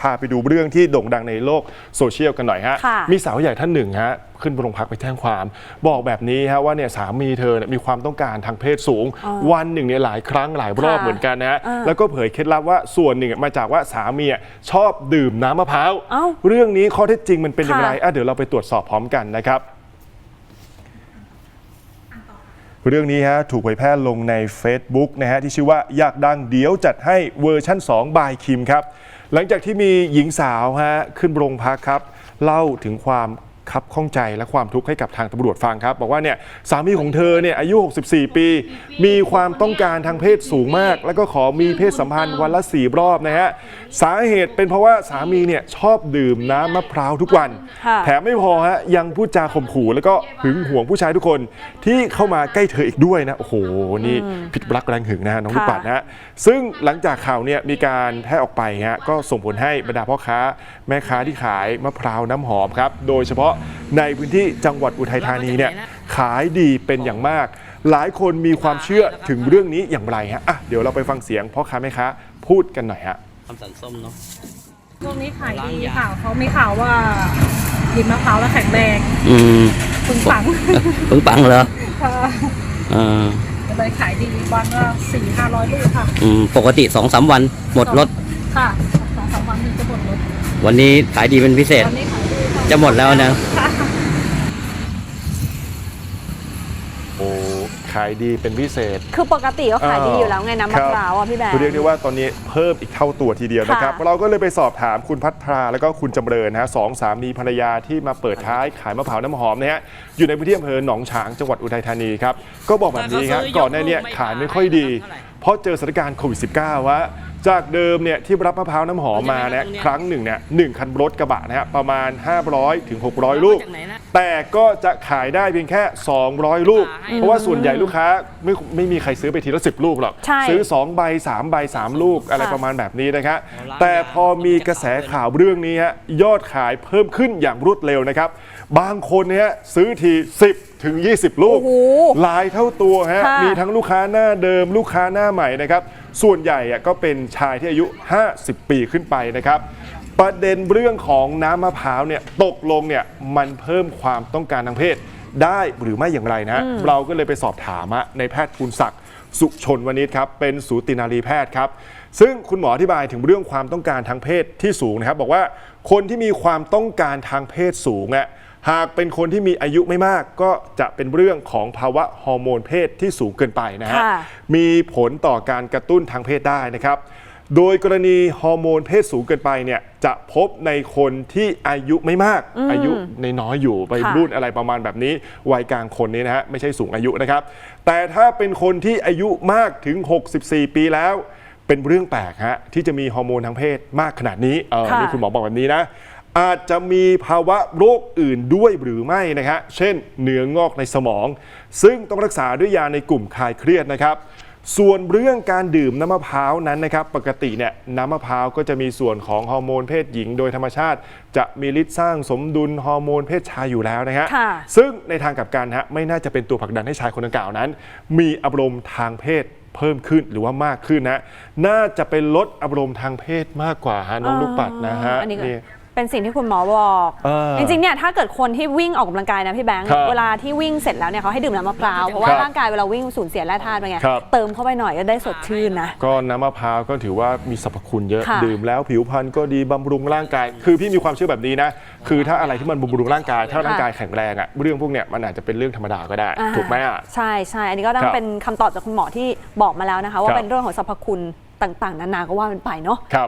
พาไปดูเรื่องที่โด่งดังในโลกโซเชียลกันหน่อยฮะ ค่ะ มีสาวใหญ่ท่านหนึ่งฮะขึ้นโรงพักไปแจ้งความ บอกแบบนี้ฮะว่าเนี่ยสามีเธอเนี่ยมีความต้องการทางเพศสูง วันหนึ่งเนี่ยหลายครั้งหลายรอบค่ะเหมือนกันนะฮะอ่าแล้วก็เผยเคล็ดลับว่าส่วนหนึ่งมาจากว่าสามีอะชอบดื่มน้ำมะพร้าวเอ้าเรื่องนี้ข้อเท็จจริงมันเป็นอย่างไรค่ะ อะเดี๋ยวเราไปตรวจสอบพร้อมกันนะครับ เรื่องนี้ฮะถูกเผยแพร่ลงใน Facebook นะฮะที่ชื่อว่าอยากดังเดี๋ยวจัดให้เวอร์ชั่น 2 บายคิมครับ หลังจากที่มีหญิงสาวฮะขึ้นโรงพักครับ เล่าถึงความ คับข้องใจและความทุกข์ให้กับทางตำรวจฟังครับ บอกว่าเนี่ยสามีของเธอเนี่ยอายุ 64 ปี มีความต้องการทางเพศสูงมาก แล้วก็ขอมีเพศสัมพันธ์วันละสี่รอบนะฮะสาเหตุเป็นเพราะว่าสามีเนี่ยชอบดื่มน้ำมะพร้าวทุกวันค่ะแถมไม่พอฮะยังพูดจาข่มขู่แล้วก็หึงหวงผู้ชายทุกคนที่เข้ามาใกล้เธออีกด้วยนะโอ้โหนี่ผิดรักแรงหึงนะฮะน้องลูกค่ะปัดนะฮะซึ่งหลังจากข่าวเนี่ยมีการแพร่ออกไปฮะก็ส่งผลให้บรรดาพ่อค้า แม่ค้าที่ขายมะพร้าวน้ำหอมครับโดยเฉพาะ ในพื้นที่จังหวัดอุทัยธานีเนี่ยขายดีเป็นอย่างมาก หลายคนมีความเชื่อถึงเรื่องนี้อย่างไรฮะอะเดี๋ยวเราไปฟังเสียงพ่อค้าแม่ค้าพูดกันหน่อยฮะคำสันส้มเนาะช่วงนี้ขายดีค่ะเขามีข่าวว่ากินมะพร้าวแล้วแข็งแรงอืมปึงปังปึ้งปังเหรอค่ะอ่าก็เลยขายดีวันละสี่ห้าร้อยลูกค่ะ อืม ปกติสองสามวันหมดรถ ค่ะสองสามวันนี้จะหมดรถ วันนี้ขายดีเป็นพิเศษวันนี้ขายดีค่ะจะหมดแล้วนะ ค่ะ โอ้ขายดีเป็นพิเศษ คือปกติก็ขายดีอยู่แล้วไงน้ำมะพร้าวอะพี่แบงค์คือเรียกได้ว่าตอนนี้เพิ่มอีกเท่าตัวทีเดียวนะครับค่ะเราก็เลยไปสอบถามคุณพัทราแล้วก็คุณจำเริญนะฮะสองสามีภรรยาที่มาเปิดท้ายขายมะพร้าวน้ำหอมนะฮะอยู่ในพื้นที่อำเภอหนองฉางจังหวัดอุทัยธานีครับก็บอกแบบนี้ครับแต่เขาซื้อยกก่อนหน้าเนี้ลูกไม่ขายไม่ค่อยดีขายเท่าไหร่เพราะเจอสถานการณ์โควิด -19 ว่า จากเดิมเนี่ยที่รับมะพร้าวน้ำหอมมาเนี่ยครั้งหนึ่งเนี่ยหนึ่งคันรถกระบะนะฮะประมาณ 500ถึง600 ลูก จากไหนนะ แต่ก็จะขายได้เพียงแค่ 200 ลูก เพราะว่าส่วนใหญ่ลูกค้าไม่ไม่มีใครซื้อไปทีละ 10 ลูกหรอก ใช่ซื้อ 2 ใบ 3 ใบ 3 ลูกอะไรค่ะประมาณแบบนี้นะครับเอาละแต่พอมีกระแสข่าวเรื่องนี้ฮะยอดขายเพิ่มขึ้นอย่างรวดเร็วนะครับ บางคนเนี่ยซื้อที 10 ถึง 20 ลูก โอ้โห หลายเท่าตัวฮะ ค่ะ มีทั้งลูกค้าหน้าเดิมลูกค้าหน้าใหม่นะครับ ส่วนใหญ่อะก็เป็นชายที่อายุ 50 ปีขึ้นไปนะครับ ประเด็นเรื่องของน้ำมะพร้าวเนี่ยตกลงเนี่ยมันเพิ่มความต้องการทางเพศได้หรือไม่อย่างไรนะ เราก็เลยไปสอบถามอะในแพทย์ภูลศักดิ์สุชนวณิชครับเป็นสูตินารีแพทย์ครับซึ่งคุณหมออธิบายถึงเรื่องความต้องการทางเพศที่สูงนะครับ บอกว่าคนที่มีความต้องการทางเพศสูงอะ หากเป็นคนที่มีอายุไม่มากก็จะเป็นเรื่องของภาวะฮอร์โมนเพศที่สูงเกินไปนะฮะ ค่ะมีมีผลต่อการกระตุ้นทางเพศได้นะครับ โดยกรณีฮอร์โมนเพศสูงเกินไปเนี่ยจะพบในคนที่อายุไม่มากอายุในน้อยๆอยู่ไปค่ะ รุ่นอะไรประมาณแบบนี้วัยกลางคนนี้นะฮะไม่ใช่สูงอายุนะครับ แต่ถ้าเป็นคนที่อายุมากถึง 64 ปีแล้ว เป็นเรื่องแปลกฮะที่จะมีฮอร์โมนทางเพศมากขนาดนี้เออค่ะ นี่คุณหมอบอกแบบนี้นะ อาจจะมีภาวะโรคอื่นด้วยหรือไม่นะฮะเช่นเนื้องอกในสมอง ซึ่งต้องรักษาด้วยยาในกลุ่มคลายเครียดนะครับ ส่วนเรื่องการดื่มน้ำมะพร้าวนั้นนะครับ ปกติเนี่ยน้ำมะพร้าวก็จะมีส่วนของฮอร์โมนเพศหญิง โดยธรรมชาติ จะมีฤทธิ์สร้างสมดุลฮอร์โมนเพศชายอยู่แล้วนะฮะค่ะ ซึ่งในทางกลับกันฮะไม่น่าจะเป็นตัวผลักดันให้ชายคนดังกล่าวนั้น มีอารมณ์ทางเพศเพิ่มขึ้นหรือว่ามากขึ้นนะน่าจะเป็นลดอารมณ์ทางเพศมากกว่าฮะน้องลูกปัดนะฮะอันนี้ก็นี่ เป็นสิ่งที่คุณหมอบอกเออจริงๆเนี่ยถ้าเกิดคนที่วิ่งออกกำลังกายนะพี่แบงค์ครับเวลาที่วิ่งเสร็จแล้วเนี่ยเขาให้ดื่มน้ำมะพร้าวเพราะว่าครับร่างกายเวลาวิ่งสูญเสียแร่ธาตุไปไงครับ เติมเข้าไปหน่อยก็ได้สดชื่นนะ ก็น้ำมะพร้าวก็ถือว่ามีสรรพคุณเยอะ ค่ะดื่มแล้วผิวพรรณก็ดีบำรุงร่างกาย คือพี่มีความเชื่อแบบนี้นะ คือถ้าอะไรที่มันบำรุงร่างกาย ถ้าร่างกายแข็งแรงอะเรื่องพวกเนี้ยมันอาจจะเป็นเรื่องธรรมดาก็ได้ อ่าถูกไหมอะ ใช่ใช่อันนี้ก็ต้อครังบเป็นคำตอบจากคุณหมอที่บอกมาแล้วนะคะ ว่าครับ เป็นเรื่องของสรรพคุณต่างๆ นานาก็ว่าเป็นไปเนาะ ครับ